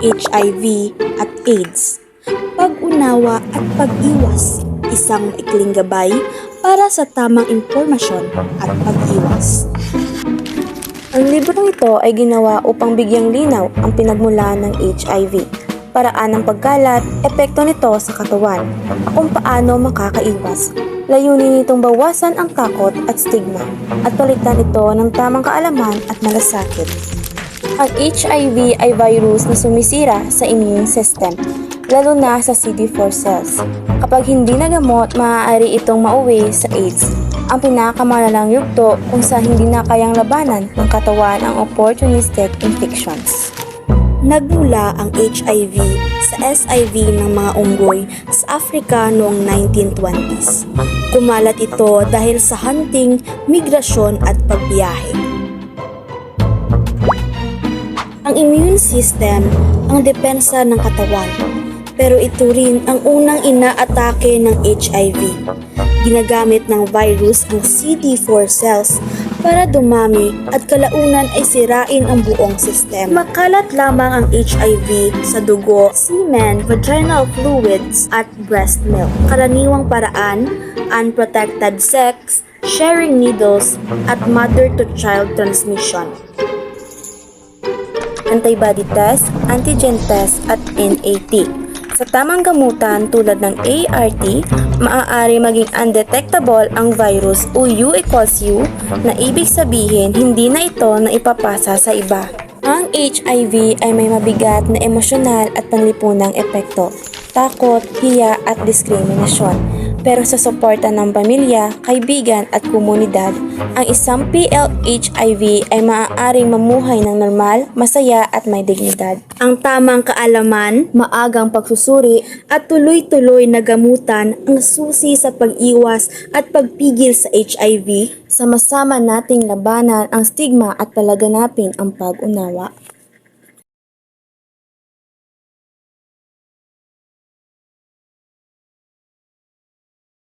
HIV at AIDS. Pag-unawa at pag-iwas, isang maikling gabay para sa tamang impormasyon at pag-iwas. Ang librong ito ay ginawa upang bigyang linaw ang pinagmulan ng HIV, paraan ng pagkalat, epekto nito sa katawan, at kung paano makakaiwas. Layunin nitong bawasan ang takot at stigma at palitan ito ng tamang kaalaman at malasakit. Ang HIV ay virus na sumisira sa immune system, lalo na sa CD4 cells. Kapag hindi nagamot, maaari itong mauwi sa AIDS, ang pinakamalalang yugto kung sa hindi na kayang labanan ng katawan ang opportunistic infections. Nagmula ang HIV sa SIV ng mga unggoy sa Africa noong 1920s. Kumalat ito dahil sa hunting, migrasyon at pagbiyahe. Ang immune system ang depensa ng katawan, pero ito rin ang unang inaatake ng HIV. Ginagamit ng virus ang CD4 cells para dumami at kalaunan ay sirain ang buong sistema. Makalat lamang ang HIV sa dugo, semen, vaginal fluids at breast milk. Karaniwang paraan, unprotected sex, sharing needles, at mother-to-child transmission antibody test, antigen test, at NAT. Sa tamang gamutan tulad ng ART, maaari maging undetectable ang virus o U equals U na ibig sabihin hindi na ito na ipapasa sa iba. Ang HIV ay may mabigat na emosyonal at panlipunang epekto, takot, hiya at diskriminasyon. Pero sa suporta ng pamilya, kaibigan at komunidad, ang isang PLHIV ay maaaring mamuhay ng normal, masaya at may dignidad. Ang tamang kaalaman, maagang pagsusuri at tuloy-tuloy na gamutan ang susi sa pag-iwas at pagpigil sa HIV. Sama-sama nating labanan ang stigma at palaganapin ang pag-unawa.